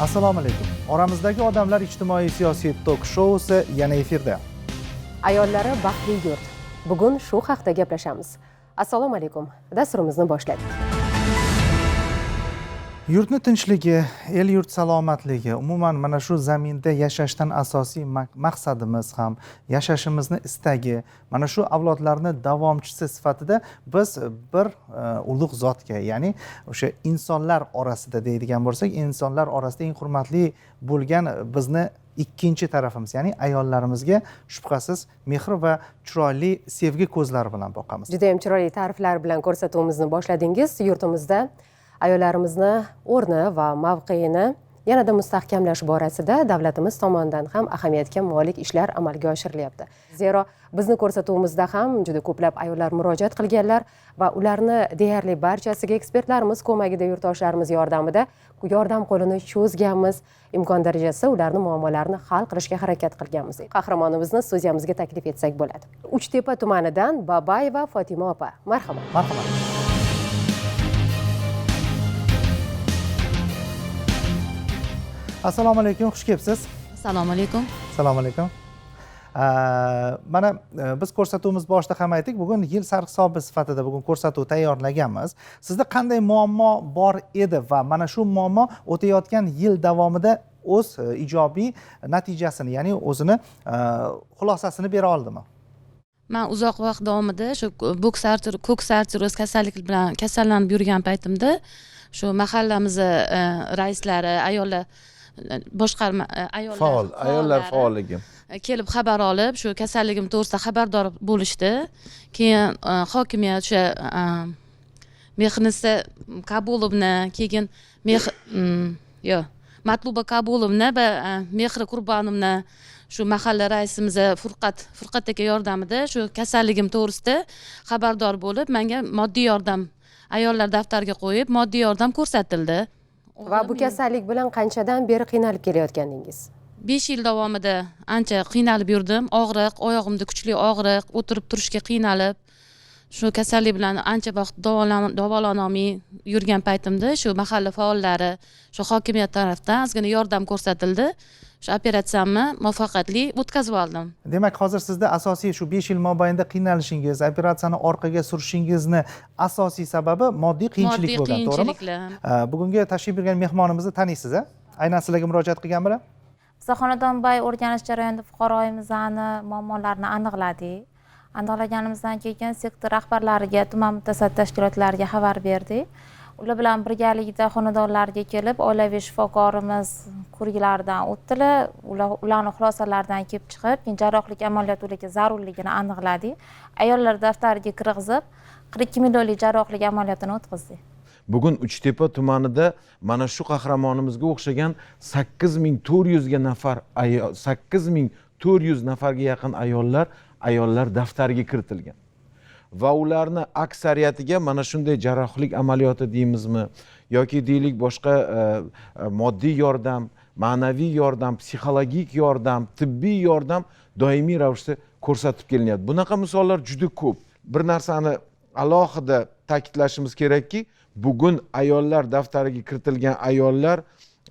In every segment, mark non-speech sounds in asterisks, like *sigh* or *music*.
assalomu alaykum. Oramizdagi odamlar ijtimoiy siyosiy tok shousi yana efirda. Ayollari baxtli yurt. Bugun shu haqda gaplashamiz. Assalomu alaykum. Dasturimizni boshladik yurtni tinchligi el yurt salomatligi umuman mana shu zaminda yashashdan asosiy maqsadimiz ham yashashimizni istagi mana shu avlodlarni davomchisi sifatida biz e, bir e, ulug' zotga ya'ni o'sha insonlar orasida deydigan bo'lsak insonlar orasida eng hurmatli bo'lgan e, bizni ikkinchi tarafimiz ya'ni ayollarimizga shubhasiz mehr va chiroyli sevgi ko'zlari bilan boqamiz. Judayam chiroyli ta'riflar bilan ko'rsatuvimizni boshladingiz. Yurtimizda ayollarimizni o'rni va mavqeini yanada mustahkamlash borasida davlatimiz tomonidan ham ahamiyatga molik ishlar amalga oshirilyapti. Zero bizni ko'rsatuvimizda ham juda ko'plab ayollar murojaat qilganlar va ularni deyarli barchasiga ekspertlarimiz ko'magida yurtdoshlarimiz yordamida yordam qo'lini cho'zganmiz. Imkon darajasida ularni muammolarini hal qilishga harakat qilganmiz. Qahramonimizni studiyamizga taklif etsak bo'ladi. Uchtepa tumanidan babayeva fotima opa marhamat. Marhamat. Assalomu alaykum xush kelibsiz. Assalomu alaykum. Assalomu alaykum. Mana e, biz ko'rsatuvimiz boshida ham aytdik bugun yil sarhisobi sifatida bugun ko'rsatuv tayyorlaganmiz. Sizda qanday muammo bor edi va mana shu muammo o'tayotgan yil davomida o'z e, ijobiy natijasini ya'ni o'zini e, xulosasini bera oldimi? Man uzoq vaqt davomida shu boks arter ko'ks arteroz kasalligi bilan kasallanib yurgan paytimda shu mahallamizni raislari ayollar boshqarma e, ayollar faol ayollar faolligi. E, kelib xabar olib shu kasalligim to'g'risida xabardor bo'lishdi. Keyin e, hokimiyat o'sha mehnisi kabulovni keyin meh yo'q matluba kabulovni va mehri qurbonovni shu mahalla raisimiz furqat furqat aka yordamida shu kasalligim to'g'risida xabardor bo'lib menga moddiy yordam ayollar daftariga qo'yib moddiy yordam ko'rsatildi va bu kasallik bilan qanchadan beri qiynalib kelayotgandingiz? Besh yil davomida ancha qiynalib yurdim. Og'riq oyog'imda kuchli og'riq o'tirib turishga qiynalib shu kasallik bilan ancha vaqt davolan- davolanolmay yurgan paytimda shu mahalla faollari shu hokimiyat tarafdan ozgina yordam ko'rsatildi shu operatsiyamni muvaffaqiyatli o'tkazib oldim. Demak hozir sizda asosiy shu besh yil mobaynida qiynalishingiz operatsiyani orqaga surishingizni asosiy sababi moddiy qiyinchilik bo'lgan to'g'rimi? bugungi tashrif buyurgan mehmonimizni taniysiz a aynan sizlarga murojaat qilganmilar biz xonadonbay o'rganish jarayonida fuqaroyimizni muammolarini aniqladik aniqlaganimizdan keyin sektor rahbarlariga tuman mutasaddi tashkilotlariga xabar berdik ular bilan birgalikda xonadonlarga kelib oilaviy shifokorimiz ko'riklaridan o'tdilar. Ular ularni xulosalaridan kelib chiqib keyin jarrohlik amaliyoti zarurligini aniqladik ayollar daftariga kirgizib qirq ikki millionlik jarrohlik amaliyotini o'tkazdik bugun uchtepa tumanida mana shu qahramonimizga o'xshagan sakkiz ming to'rt yuzga nafar ayol sakkiz ming to'rt yuz nafarga yaqin ayollar ayollar daftariga kiritilgan. Va ularni aksariyatiga mana shunday jarrohlik amaliyoti deymizmi? Yoki deylik boshqa e, e, moddiy yordam ma'naviy yordam psixologik yordam tibbiy yordam doimiy ravishda ko'rsatib kelinyapti. Bunaqa misollar juda ko'p. Bir narsani alohida ta'kidlashimiz kerakki bugun ayollar daftariga kiritilgan ayollar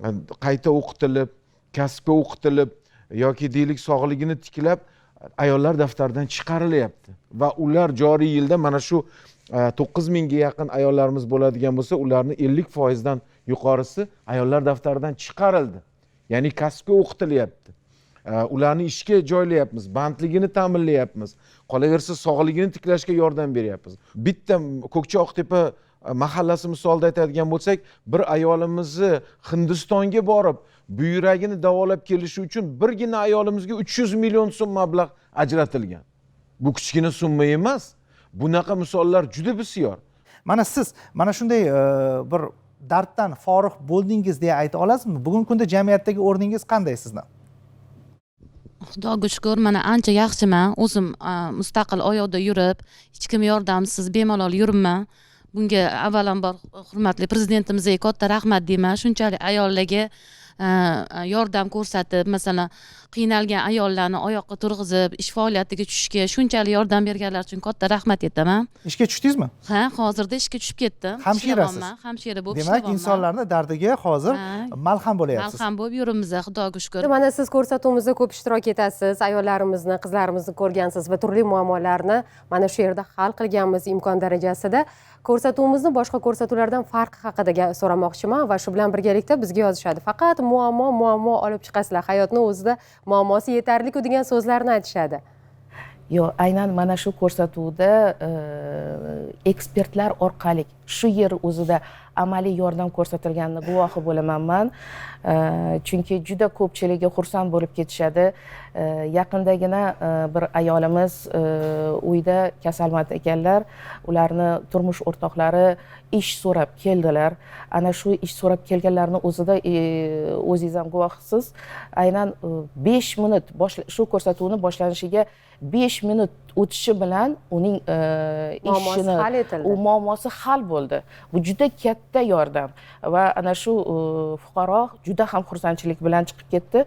e, qayta o'qitilib kasbga o'qitilib yoki deylik sog'ligini tiklab ayollar daftaridan chiqarilyapti. Va ular joriy yilda mana shu e, to'qqiz mingga yaqin ayollarimiz bo'ladigan bo'lsa ularni ellik foizdan yuqorisi ayollar daftaridan chiqarildi. Ya'ni kasbga o'qitilyapti. E, ularni ishga joylayapmiz bandligini ta'minlayapmiz qolaversa sog'ligini tiklashga yordam beryapmiz. Bitta ko'kcha oqtepa mahallasi misolida aytadigan bo'lsak bir ayolimizni hindistonga borib buyragini davolab kelishi uchun birgina ayolimizga uch yuz million so'm mablag' ajratilgan. Bu kichkina summa emas bunaqa misollar juda bisyor. Mana siz mana shunday e, bir darddan forig' bo'ldingiz deya ayta olasizmi? Bugungi kunda jamiyatdagi o'rningiz qanday sizni xudoga shukur mana ancha yaxshiman. O'zim a, mustaqil oyoqda yurib hech kim yordamsiz bemalol yuribman bunga avvalambor e, hurmatli prezidentimizga katta rahmat deyman. Shunchalik ayollarga e, e, yordam ko'rsatib masalan qiynalgan ayollarni oyoqqa turg'izib ish faoliyatiga tushishga shunchalik yordam berganlar uchun katta rahmat aytaman. Ishga tushdingizmi? Ha hozirda ishga tushib ketdim. Hamshirasiz? hamshira bo'lib demak insonlarni dardiga hozir Ha. malham bo'lyapsiz. Malham bo'lib yuribmiz xudoga shukur mana siz ko'rsatuvimizda ko'p ishtirok etasiz ayollarimizni qizlarimizni ko'rgansiz va turli muammolarni mana shu yerda hal qilganmiz imkon darajasida. Ko'rsatuvimizni boshqa ko'rsatuvlardan farqi haqida so'ramoqchiman va shu bilan birgalikda bizga yozishadi. Faqat muammo muammo olib chiqasizlar hayotni o'zida muammosi yetarliku degan so'zlarni aytishadi. Yo'q aynan mana shu ko'rsatuvda e, ekspertlar orqali shu yer o'zida amaliy yordam ko'rsatilganini guvohi bo'laman man E, chunki juda ko'pchiligi xursand bo'lib ketishadi. E, yaqindagina e, bir ayolimiz e, uyda kasalmand ekanlar. Ularni turmush o'rtoqlari ish so'rab keldilar. Ana shu ish so'rab kelganlarni o'zida e, o'zingiz ham guvohsiz. Aynan besh minut shu ko'rsatuvni boshlanishiga besh minut o'tishi bilan uning e, ishini hal etildi. u muammosi hal bo'ldi. Bu juda katta yordam va ana shu e, fuqaro juda ham xursandchilik bilan chiqib ketdi.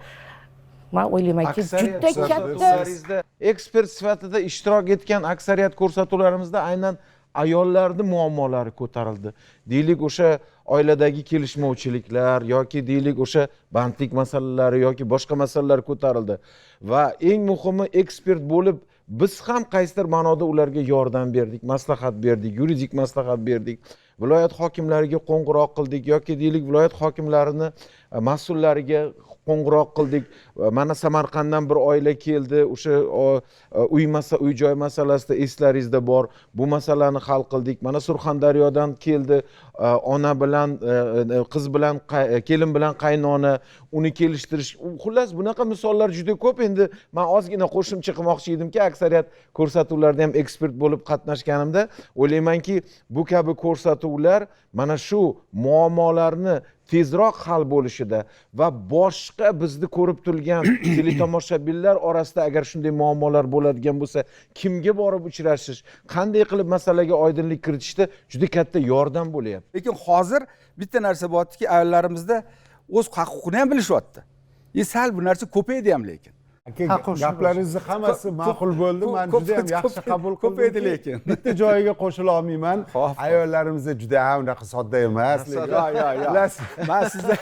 Man o'ylaymanki juda katta. ekspert sifatida ishtirok etgan aksariyat ko'rsatuvlarimizda aynan ayollarni muammolari ko'tarildi. Deylik o'sha oiladagi kelishmovchiliklar yoki deylik o'sha bandlik masalalari yoki boshqa masalalar ko'tarildi. Va eng muhimi ekspert bo'lib biz ham qaysidir ma'noda ularga yordam berdik maslahat berdik yuridik maslahat berdik. Viloyat hokimlariga qo'ng'iroq qildik yoki deylik viloyat hokimlarini e, mas'ullariga qo'ng'iroq qildik. Mana samarqanddan bir oila keldi. O'sha uy masa uy joy masalasida eslaringizda bor. Bu masalani hal qildik. Mana surxondaryodan keldi. Ona bilan qiz bilan kelin bilan qaynona uni kelishtirish xullas bunaqa misollar juda ko'p endi. Man ozgina qo'shimcha qilmoqchi edimki aksariyat ko'rsatuvlarda ham ekspert bo'lib qatnashganimda o'ylaymanki bu kabi ko'rsatuvlar mana shu muammolarni tezroq hal bo'lishida va boshqa bizni ko'rib turgan teletomoshabinlar *clears throat* orasida agar shunday muammolar bo'ladigan bo'lsa kimga borib uchrashish qanday qilib masalaga oydinlik kiritishda juda katta yordam bo'lyapti. Lekin hozir bitta narsa bo'lyaptiki ayollarimizda o'z haq huquqini ham bilishyapti. E sal bu narsa ko'paydi ham lekin aka gaplaringizni hammasi ma'qul bo'ldi man juda ham yaxshi qabul ko'p edi qildim lekin. bitta joyiga qo'shila olmayman. Xo'p. ayollarimizda juda ham unaqa sodda emas man sizda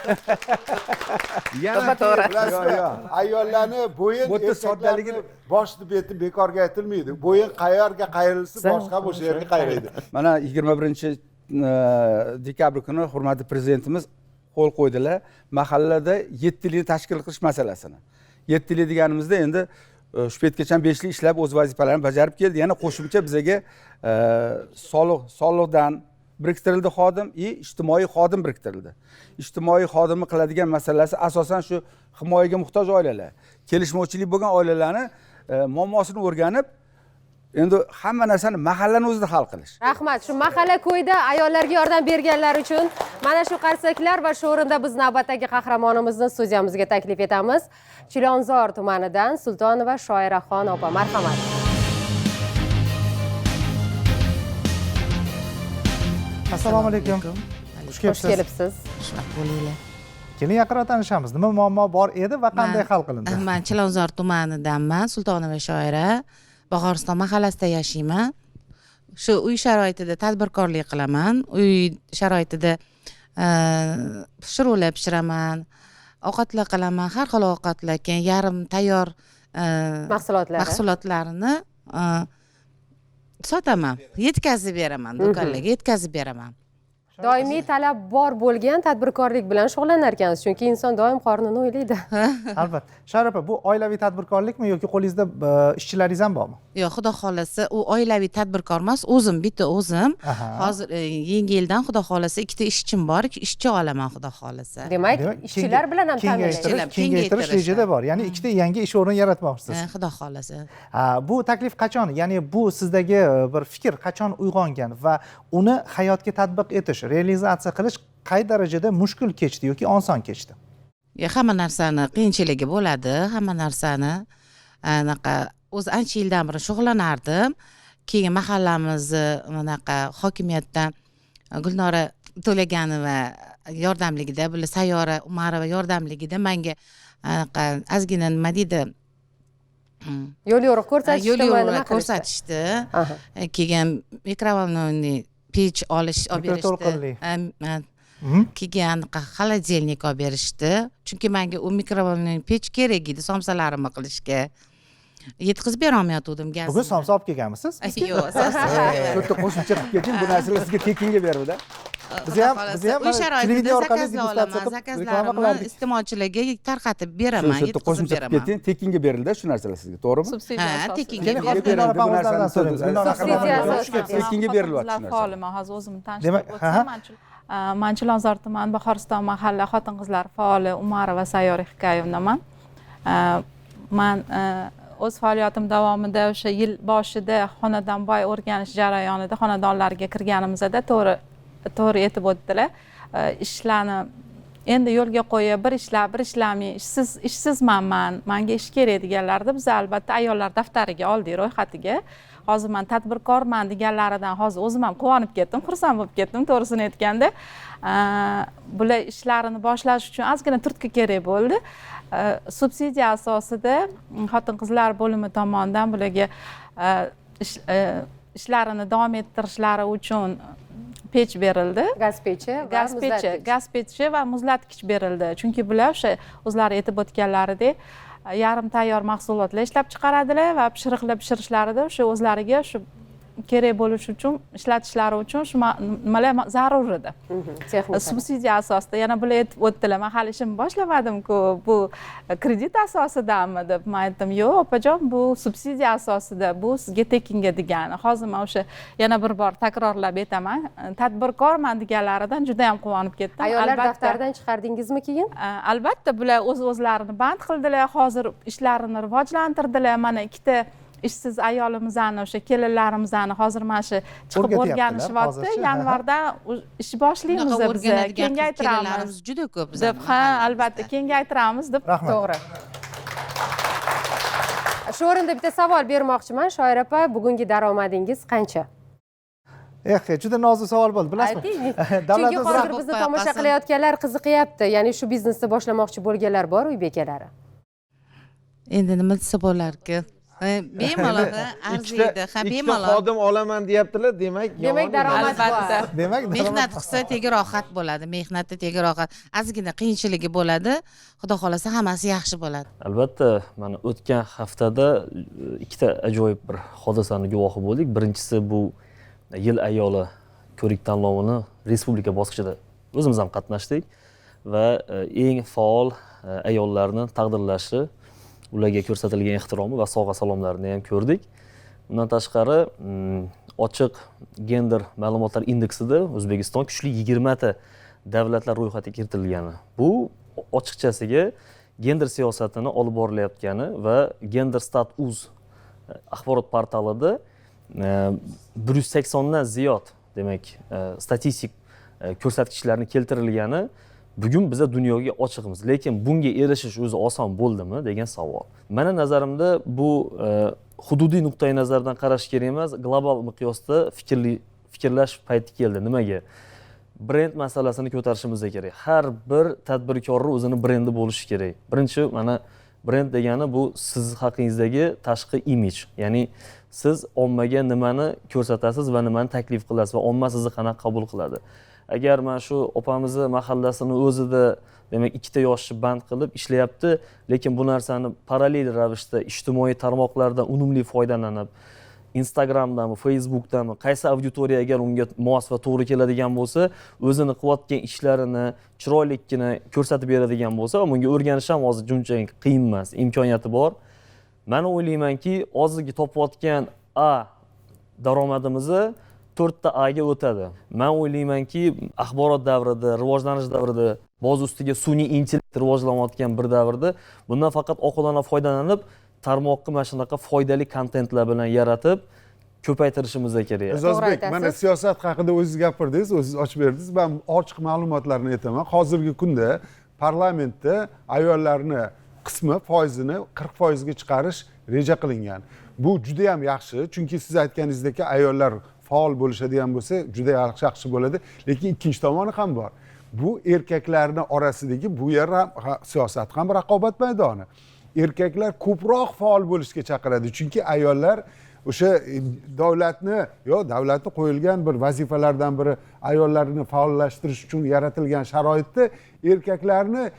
yana bilasizmi ayollarni bo'yin erkaklarni soddaligini- boshni beti bekorga aytilmaydi. Bo'yin qayerga qayrilsa boshqa ham o'sha yerga qayraydi mana yigirma birinchi dekabr kuni hurmatli prezidentimiz qo'l qo'ydilar mahallada yettilikni tashkil qilish masalasini yettili deganimizda endi e, shu paytgacha besh yil ishlab o'z vazifalarini bajarib keldi. Yana qo'shimcha bizaga e, soliq soliqdan biriktirildi xodim и ijtimoiy xodim biriktirildi. Ijtimoiy xodimni qiladigan masalasi asosan shu himoyaga muhtoj oilalar kelishmovchilik bo'lgan oilalarni e, muammosini o'rganib endi hamma narsani mahallani o'zida hal qilish. Rahmat. Shu mahalla ko'yda ayollarga yordam berganlar uchun mana shu qarsaklar va shu o'rinda biz navbatdagi qahramonimizni studiyamizga taklif etamiz. Chilonzor tumanidan sultonova shoiraxon opa marhamat. Assalomu alaykum. Xush xush kelibsiz. Kelibsiz bo'linglar. Keling yaqinroq tanishamiz nima muammo bor edi va qanday hal qilindi? Man chilonzor tumanidanman sultonova shoira bog'oriston mahallasida yashayman. Shu uy sharoitida tadbirkorlik qilaman. Uy sharoitida e, pishiruvlar pishiraman. Ovqatlar qilaman. Har xil ovqatlar keyin yarim tayyor e, mahsulotlari mahsulotlarni e, sotaman. Yetkazib beraman do'konlarga yetkazib beraman doimiy talab bor bo'lgan tadbirkorlik bilan shug'ullanar ekansiz chunki inson doim qornini o'ylaydi. *laughs* Albatta. Shoir opa bu oilaviy tadbirkorlikmi yoki qo'lingizda e, ishchilaringiz ham bormi yo'q xudo xohlasa u oilaviy tadbirkor emas o'zim bitta o'zim. Hozir e, yangi yildan xudo xohlasa ikkita ishchim bor ishchi olaman xudo xohlasa. Demak ishchilar bilan ham kengaytirish Kengaytirish, rejada bor. Ya'ni ikkita yangi ish o'rni yaratmoqchisiz E, xudo xohlasa. Bu taklif qachon? Ya'ni bu sizdagi e, bir fikr qachon uyg'ongan va uni hayotga tatbiq etish realizatsiya qilish qay darajada mushkul kechdi yoki oson kechdi? Hamma narsani qiyinchiligi bo'ladi hamma narsani anaqa o'zi ancha yildan beri shug'ullanardim. Keyin mahallamizni anaqa hokimiyatdan gulnora to'laganova yordamligida bular sayyora umarova yordamligida manga anaqa ozgina nima deydi yo'l yo'riq ko'rsatishdimi *clears throat* yo'l yo'riq ko'rsatishdi. E, keyin mikrovolновniy pech olish olib berishdi Mhm. keyin anaqa холодильник olib berishdi chunki manga u mikrovolnovniy pech kerak edi somsalarimni qilishga yetkazib berolmayotgandim gazni bugun somsa olib kelganmisiz yo'q somsa to'rtta qo'shimcha qilib keting bu narsalar sizga tekinga beruvda Biza ham- Xudo biza ham xohlasa, uy mana sharoitida televideniya orqali zakazlab degustatsiya olaman qilib reklama zakazlarimni qilardik. iste'molchilarga tarqatib shu beraman yerda yetkazib qo'shimcha qilib beraman keting tekinga berildi shu narsalar sizga to'g'rimi subsidiya ha asosida. tekinga Keling, hozir berildi. Gulnora opamizdan narsani so'raymiz. Gulnora Subsidiya opamizdan asosida. so'raymiz. tekinga berilyapti shu Xotin-qizlar narsa faoliman hozir o'zim Demak, tanishtirib ha, ha. o'tsam Manchil- a, manchilonzor tuman bahoriston mahalla xotin qizlar faoli umarova sayyora hikoyamdaman A, man a, o'z faoliyatim davomida o'sha yil boshida xonadonboy o'rganish jarayonida xonadonlarga kirganimizda to'g'ri to'g'ri aytib o'tdilar. Ishlarni endi yo'lga qo'yib bir ishlab bir ishlamay ishsiz ishsizmanman manga ish kerak deganlarida biz albatta ayollar daftariga oldik ro'yxatiga hozir man tadbirkorman deganlaridan hozir o'zim ham quvonib ketdim xursand bo'lib ketdim to'g'risini aytganda. Bular ishlarini boshlash uchun ozgina turtki kerak bo'ldi. Subsidiya asosida mm, xotin qizlar bo'limi tomonidan bularga ish- a, ishlarini davom ettirishlari uchun pech berildi. Gaz pechi gaz pechi gaz pechi va muzlatgich berildi. Chunki bular o'sha o'zlari aytib o'tganlaridek yarim tayyor mahsulotlar ishlab chiqaradilar va pishiriqlar pishirishlariда o'sha o'zlariga shu kerak bo'lishi uchun ishlatishlari uchun shu ma- nimalar ma- zarur edi Mhm, texnika. Subsidiya asosida yana bular aytib o'tdilar. Man hali ishimni boshlamadim-ku bu kredit asosidami deb man aytdim. Yo'q opajon bu subsidiya asosida bu sizga tekinga degani. Hozir man o'sha yana bir bor takrorlab aytaman. Tadbirkorman deganlaridan juda yam quvonib ketdim. Ayollar daftaridan chiqardingizmi keyin? Albatta bular o'z o'zlarini band qildilar. Hozir ishlarini rivojlantirdilar. Mana ikkita ishsiz ayolimizni o'sha kelinlarimizni hozir mana shu chiqib o'rganishyapti u- ish boshlaymiz deb kengaytiramiz. kelinlarimiz juda ko'p deb ha albatta kengaytiramiz deb to'g'ri. Shu o'rinda bitta savol bermoqchiman. Shoira opa bugungi daromadingiz qancha? Eh juda nozik savol bo'ldi bilasizmi? *laughs* Chunki o'zi- hozir bizni tomosha qilayotganlar qiziqyapti. Ya'ni shu biznesni boshlamoqchi bo'lganlar bor uy bekalari. Endi nima desa bo'larki Ha, bemalol *laughs* ikkita arziydi. Ha ikkita bemalol. xodim olaman deyaptilar demak demak daromad bor. Albatta. Demak mehnat qilsa tegi rohat bo'ladi mehnatda tegi rohat ozgina qiyinchiligi bo'ladi. Xudo xohlasa hammasi yaxshi bo'ladi. Albatta mana o'tgan haftada e, ikkita ajoyib bir hodisani guvohi bo'ldik. Birinchisi bu yil ayoli ko'rik tanlovini respublika bosqichida o'zimiz ham qatnashdik va e, eng faol e, ayollarni taqdirlashi ularga ko'rsatilgan ehtiromi va sovg'a salomlarini ham ko'rdik. Undan tashqari mm, ochiq gender ma'lumotlar indeksida o'zbekiston kuchli yigirmata davlatlar ro'yxatiga kiritilgani. Bu ochiqchasiga gender siyosatini olib borilayotgani va gender stat uz eh, axborot portalida eh, bir yuz saksondan ziyod demak eh, statistik ko'rsatkichlarni keltirilgani bugun biza dunyoga ochiqmiz lekin bunga erishish o'zi oson bo'ldimi degan savol. Mani nazarimda bu e, hududiy nuqtai nazardan qarash kerak emas global miqyosda fikrli fikrlash payti keldi. Nimaga? Brend masalasini ko'tarishimiz kerak. Har bir tadbirkorni o'zini brendi bo'lishi kerak. Birinchi mana brend degani bu siz haqingizdagi tashqi imij ya'ni siz ommaga nimani ko'rsatasiz va nimani taklif qilasiz va omma sizni qanaqa qabul qiladi agar mana shu opamizni mahallasini o'zida demak ikkita yoshni band qilib ishlayapti lekin bu narsani parallel ravishda ijtimoiy tarmoqlardan unumli foydalanib instagramdami facebookdami qaysi auditoriya agar unga mos va to'g'ri keladigan bo'lsa o'zini qilayotgan ishlarini chiroylikkina ko'rsatib beradigan bo'lsa bunga o'rganish ham hozir unchalik qiyin emas imkoniyati bor. Man o'ylaymanki hozirgi topayotgan a daromadimizni to'rtta aga o'tadi. Man o'ylaymanki axborot davrida rivojlanish davrida boz ustiga sun'iy intellekt rivojlanayotgan bir davrda bundan faqat oqilona foydalanib tarmoqqa mana shunaqa foydali kontentlar bilan yaratib ko'paytirishimiz kerak. O'zbek aytasiz. mana siyosat haqida o'zingiz gapirdingiz o'zingiz ochib berdingiz. Man ochiq ma'lumotlarni aytaman. Hozirgi kunda parlamentda ayollarni qismi foizini qirq foizga chiqarish reja qilingan. Bu juda yam yaxshi chunki siz aytganingizdek ayollar faol bo'lishadigan bo'lsa juda yaxshi bo'ladi. Lekin ikkinchi tomoni ham bor. Bu erkaklarni orasidagi bu yer ham ha- siyosat ham raqobat maydoni. Erkaklar ko'proq faol bo'lishga chaqiradi. Chunki ayollar o'sha e, davlatni yo davlatni qo'yilgan bir vazifalardan biri ayollarni faollashtirish uchun yaratilgan sharoitda erkaklarni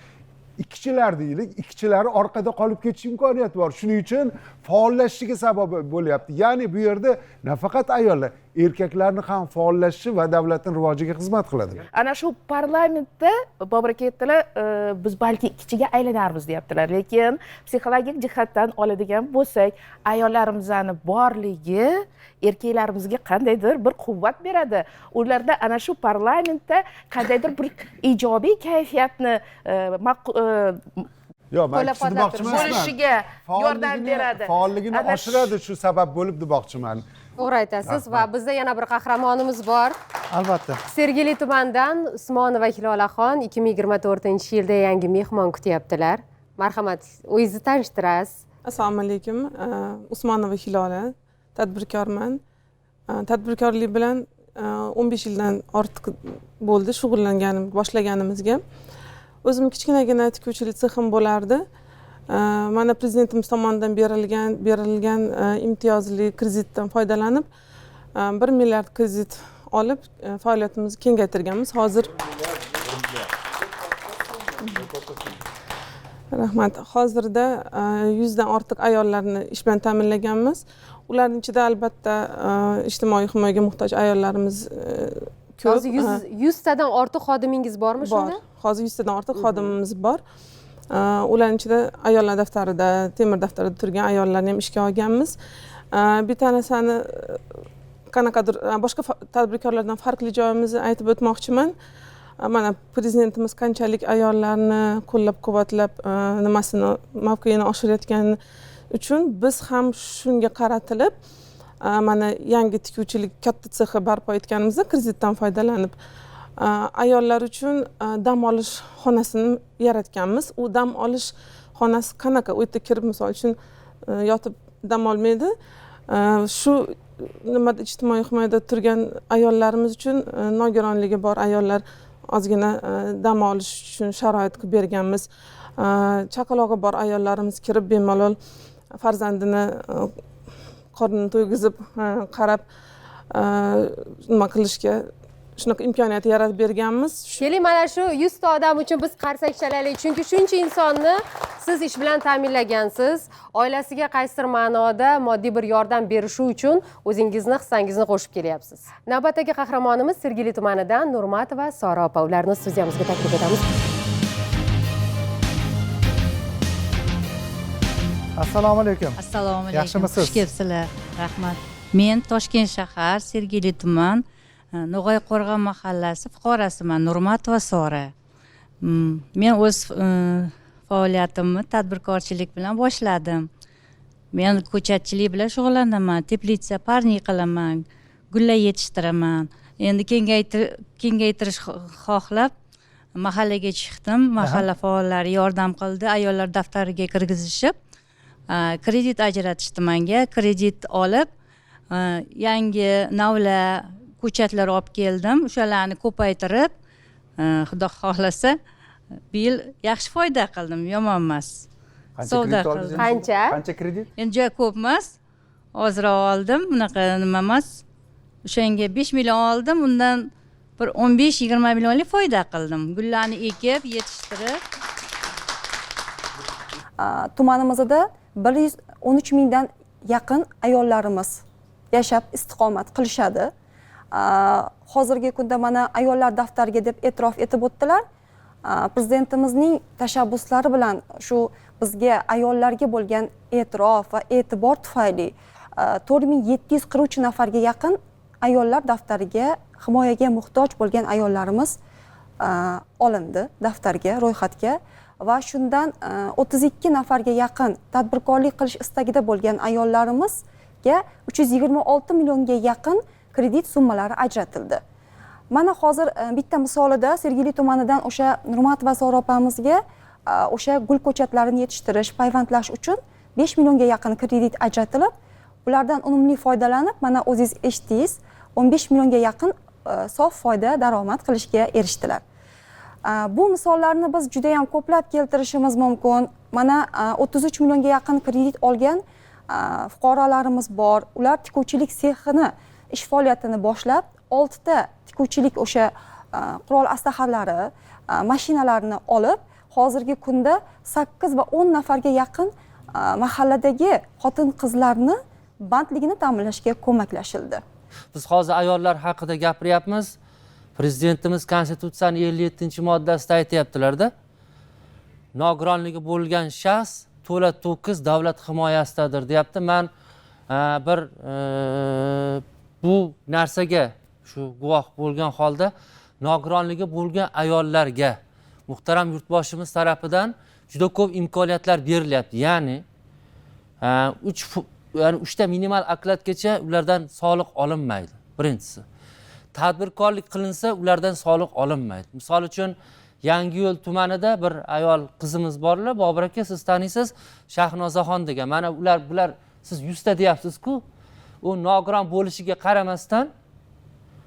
ikkichilar deylik ikkilari orqada qolib ketish imkoniyati bor. Shuning uchun faollashishiga sabab bo'lyapti. Ya'ni bu yerda nafaqat ayollar erkaklarni ham faollashishi va davlatni rivojiga xizmat qiladi. Ana shu parlamentda bobur aka aytdilar e, biz balki ikkichiga aylanarmiz deyaptilar. Lekin psixologik jihatdan oladigan bo'lsak ayollarimizni borligi erkaklarimizga qandaydir bir quvvat beradi. Ularda ana shu parlamentda qandaydir bir ijobiy kayfiyatni yo'q man Qo'llab shuni quvvatlab demoqchi emasman bo'lishiga yordam beradi. faolligini oshiradi shu sabab bo'lib demoqchiman to'g'ri aytasiz. Va bizda yana bir qahramonimiz bor. Albatta. Sergeli tumanidan usmonova hilolaxon ikki ming yigirma to'rtinchi yilda yangi mehmon kutyaptilar. Marhamat o'zingizni tanishtirasiz. Assalomu alaykum. Usmonova hilola tadbirkorman. Tadbirkorlik bilan o'n besh yildan ortiq bo'ldi shug'ullanganim boshlaganimizga. O'zim kichkinagina tikuvchilik sexim bo'lardi mana prezidentimiz tomonidan berilgan berilgan uh, imtiyozli kreditdan foydalanib uh, bir milliard kredit olib uh, faoliyatimizni kengaytirganmiz. Hozir rahmat. Hozirda yuzdan ortiq ayollarni ish bilan ta'minlaganmiz. Ularni ichida albatta ijtimoiy himoyaga muhtoj ayollarimiz ko'p. Hozir yuz yuztadan ortiq xodimingiz bormi bor. shunda? Hozir yuztadan ortiq xodimimiz bor ularni ichida ayollar daftarida temir daftarida turgan ayollarni ham ishga olganmiz. Uh, betanisani e, qanaqadir e, boshqa tadbirkorlardan farqli joyimizni aytib o'tmoqchiman. Mana prezidentimiz qanchalik ayollarni qo'llab quvvatlab e, nimasini mavqeini oshirayotgani uchun biz ham shunga qaratilib mana yangi tikuvchilik katta sexi barpo etganimizda kreditdan foydalanib ayollar uchun dam olish xonasini yaratganmiz. U dam olish xonasi qanaqa? U yerda kirib misol uchun yotib dam olmaydi. Shu nimada ijtimoiy himoyada turgan ayollarimiz uchun nogironligi bor ayollar ozgina dam olish uchun sharoit qilib berganmiz. Chaqalog'i bor ayollarimiz kirib bemalol farzandini qornini to'yg'izib qarab nima qilishga shunaqa imkoniyat yaratib berganmiz. Keling mana shu yuzta odam uchun biz qarsak chalaylik chunki shuncha insonni siz ish bilan ta'minlagansiz. Oilasiga qaysidir ma'noda moddiy bir yordam berishi uchun o'zingizni hissangizni qo'shib kelyapsiz. Navbatdagi qahramonimiz sergeli tumanidan nurmatova sora opa ularni studiyamizga taklif etamiz. Assalomu alaykum. Assalomu alaykum. Yaxshimisiz? xush kelibsizlar. Rahmat. Men toshkent shahar sergeli tuman no'g'ay qo'rg'on mahallasi fuqarosiman nurmatova sora men o'z faoliyatimni tadbirkorchilik bilan boshladim men ko'chatchilik bilan shug'ullanaman teplitsa parniy qilaman gullar yetishtiraman endi kengaytir- kengaytirish xo- xohlab mahallaga chiqdim mahalla faollari yordam qildi ayollar daftariga kirgizishib kredit ajratishdi manga kredit olib yangi navla ko'chatlar olib keldim. O'shalarni ko'paytirib a, xudo xohlasa bu yil yaxshi foyda qildim yomon emas. Savdo qildim. qancha? Qancha kredit? Endi juda ko'p emas ozroq oldim. Bunaqa nima emas. O'shanga besh million oldim. Undan bir o'n besh yigirma millionlik foyda qildim. Gullarni ekib yetishtirib. Tumanimizda bir yuz o'n uch mingdan yaqin ayollarimiz yashab istiqomat qilishadi hozirgi kunda mana ayollar daftariga deb e'tirof etib o'tdilar. Prezidentimizning tashabbuslari bilan shu bizga ayollarga bo'lgan e'tirof va e'tibor tufayli to'rt ming yetti yuz qirq uch nafarga yaqin ayollar daftariga himoyaga muhtoj bo'lgan ayollarimiz olindi daftarga ro'yxatga va shundan o'ttiz ikki nafarga yaqin tadbirkorlik qilish istagida bo'lgan ayollarimizga uch yuz yigirma olti millionga yaqin kredit summalari ajratildi. Mana hozir e, bitta misolida sergeli tumanidan o'sha nurmatova sora opamizga e, o'sha gul ko'chatlarini yetishtirish payvandlash uchun besh millionga yaqin kredit ajratilib ulardan unumli foydalanib mana o'zingiz eshitdingiz o'n besh millionga yaqin e, sof foyda daromad qilishga erishdilar. Bu misollarni biz juda yam ko'plab keltirishimiz mumkin. Mana o'ttiz uch millionga yaqin kredit olgan fuqarolarimiz bor. Ular tikuvchilik sexini ish faoliyatini boshlab oltita tikuvchilik o'sha e, qurol aslahalari e, mashinalarni olib hozirgi kunda sakkiz va o'n nafarga yaqin e, mahalladagi xotin qizlarni bandligini ta'minlashga ko'maklashildi. Biz hozir ayollar haqida gapiryapmiz. Prezidentimiz konstitutsiyani ellik yettinchi moddasida aytyaptilarda nogironligi bo'lgan shaxs to'la to'kis davlat himoyasidadir deyapti. Man bir e, bu narsaga shu guvoh bo'lgan holda nogironligi bo'lgan ayollarga muhtaram yurtboshimiz tarafidan juda ko'p imkoniyatlar berilyapti. Ya'ni e, uch ya'ni uchta minimal okladgacha ulardan soliq olinmaydi birinchisi. Tadbirkorlik qilinsa ulardan soliq olinmaydi. Misol uchun yangiyo'l tumanida bir ayol qizimiz borlar bobur aka siz taniysiz shahnozaxon degan. Mana ular bular siz yuzta deyapsizku u nogiron bo'lishiga qaramasdan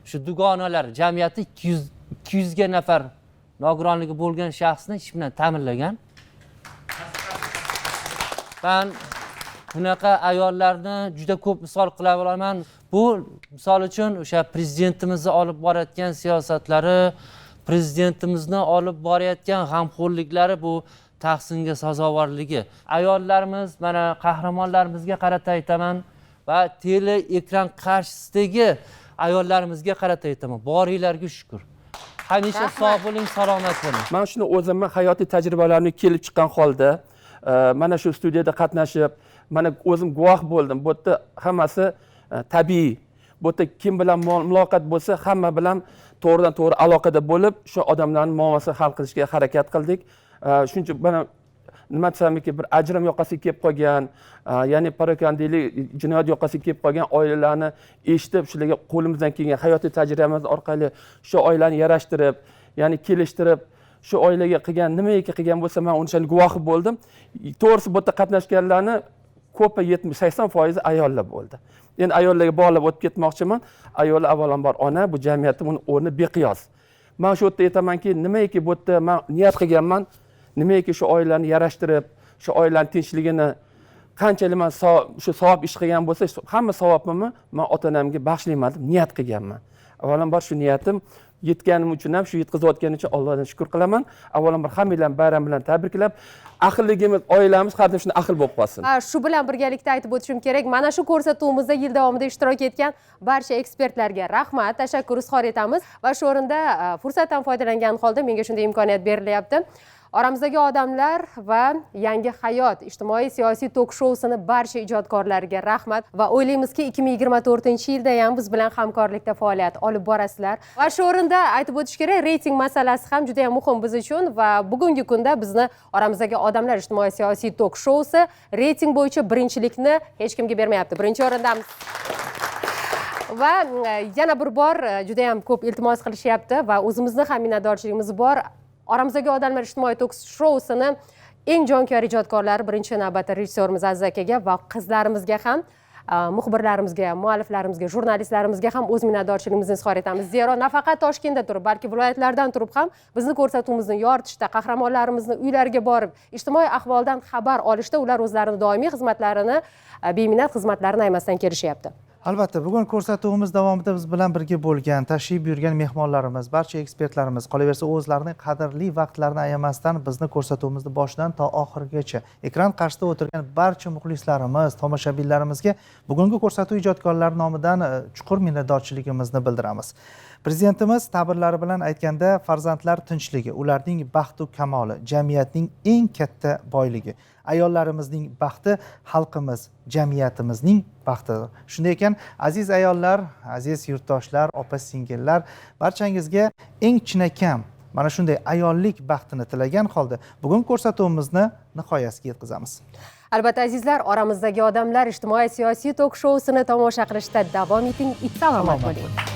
shu dugonalar jamiyati ikki yuz ikki yuzga nafar nogironligi bo'lgan shaxsni ish bilan ta'minlagan. Man bunaqa ayollarni juda ko'p misol qila olaman. Bu misol uchun o'sha prezidentimizni olib borayotgan siyosatlari prezidentimizni olib borayotgan g'amxo'rliklari bu tahsinga sazovorligi ayollarimiz mana qahramonlarimizga qarata aytaman va tele ekran qarshisidagi ayollarimizga qarata aytaman. Boringlarga shukur hamisha sog' bo'ling salomat bo'ling man shuni o'zimni hayotiy tajribalarimni kelib chiqqan holda e, mana shu studiyada qatnashib mana o'zim guvoh bo'ldim. Bu yerda hammasi e, tabiiy. Bu yerda kim bilan mulo- muloqot bo'lsa hamma bilan to'g'ridan to'g'ri aloqada bo'lib shu odamlarni muammosini hal qilishga harakat qildik. E, shuning uchun mana nima desamiki bir ajrim yoqasiga kelib qolgan ya'ni parokandalik jinoyat yoqasiga kelib qolgan oilalarni eshitib shularga qo'limizdan kelgan hayotiy tajribamiz orqali shu oilani yarashtirib ya'ni kelishtirib shu oilaga qilgan nimaiki qilgan bo'lsa man unchalik guvohi bo'ldim. To'g'risi bu yerda qatnashganlarni ko'pi yetmish sakson foizi ayollar bo'ldi. Endi ayollarga bog'lab o'tib ketmoqchiman. Ayollar avvalambor ona bu jamiyatda uni o'rni beqiyos. Man shu yerda aytamanki nimaiki bu yerda man niyat qilganman? Nimaiki shu oilani yarashtirib shu oilani tinchligini qanchalik man shu savob ish qilgan bo'lsa hamma savobimni man ota onamga bag'ishlayman deb niyat qilganman. Avvalambor shu niyatim yetganim uchun ham shu yetkazayotganim uchun allohdan shukur qilaman. Avvalambor hammanglarni bayram bilan tabriklab ahilligimiz oilamiz har doim shunday ahil bo'lib qolsin. Ha, shu bilan birgalikda aytib o'tishim kerak. Mana shu ko'rsatuvimizda yil davomida ishtirok etgan barcha ekspertlarga rahmat tashakkur izhor etamiz. Va shu o'rinda e, fursatdan foydalangan holda menga shunday imkoniyat berilyapti. Oramizdagi odamlar va yangi hayot ijtimoiy siyosiy tok shousini barcha ijodkorlarga rahmat va o'ylaymizki ikki ming yigirma to'rtinchi yilda ham biz bilan hamkorlikda faoliyat olib borasizlar. Va shu o'rinda aytib o'tish kerak reyting masalasi ham juda yam muhim biz uchun va bugungi kunda bizni oramizdagi odamlar ijtimoiy siyosiy tok shousi reyting bo'yicha birinchilikni hech kimga bermayapti. Birinchi o'rindamiz. Va e, yana bir bor e, juda yam ko'p iltimos qilishyapti va o'zimizni ham minnatdorchiligimiz bor. Oramizdagi odamlar ijtimoiy toks shousini eng jonkuyar ijodkorlari birinchi navbatda rejissyorimiz aziz akaga va qizlarimizga ham muxbirlarimizga mualliflarimizga jurnalistlarimizga ham o'z minnatdorchiligimizni izhor etamiz. Zero nafaqat toshkentda turib balki viloyatlardan turib ham bizni ko'rsatuvimizni yoritishda qahramonlarimizni uylariga borib ijtimoiy ahvoldan xabar olishda ular o'zlarini doimiy xizmatlarini beminnat xizmatlarini aymasdan kelishyapti. Albatta bugun ko'rsatuvimiz davomida biz bilan birga bo'lgan tashrif buyurgan mehmonlarimiz barcha ekspertlarimiz qolaversa o'zlarining qadrli vaqtlarini ayamasdan bizni ko'rsatuvimizni boshidan to oxirigacha ekran qarshisida o'tirgan barcha muxlislarimiz tomoshabinlarimizga bugungi ko'rsatuv ijodkorlari nomidan e, chuqur minnatdorchiligimizni bildiramiz. Prezidentimiz ta'birlari bilan aytganda farzandlar tinchligi ularning baxtu kamoli jamiyatning eng katta boyligi ayollarimizning baxti xalqimiz jamiyatimizning baxtidir shunday ekan aziz ayollar aziz yurtdoshlar opa singillar barchangizga eng chinakam mana shunday ayollik baxtini tilagan holda bugun ko'rsatuvimizni nihoyasiga yetkazamiz. Albatta azizlar oramizdagi odamlar ijtimoiy siyosiy tok shousini tomosha qilishda davom eting. Salomat bo'ling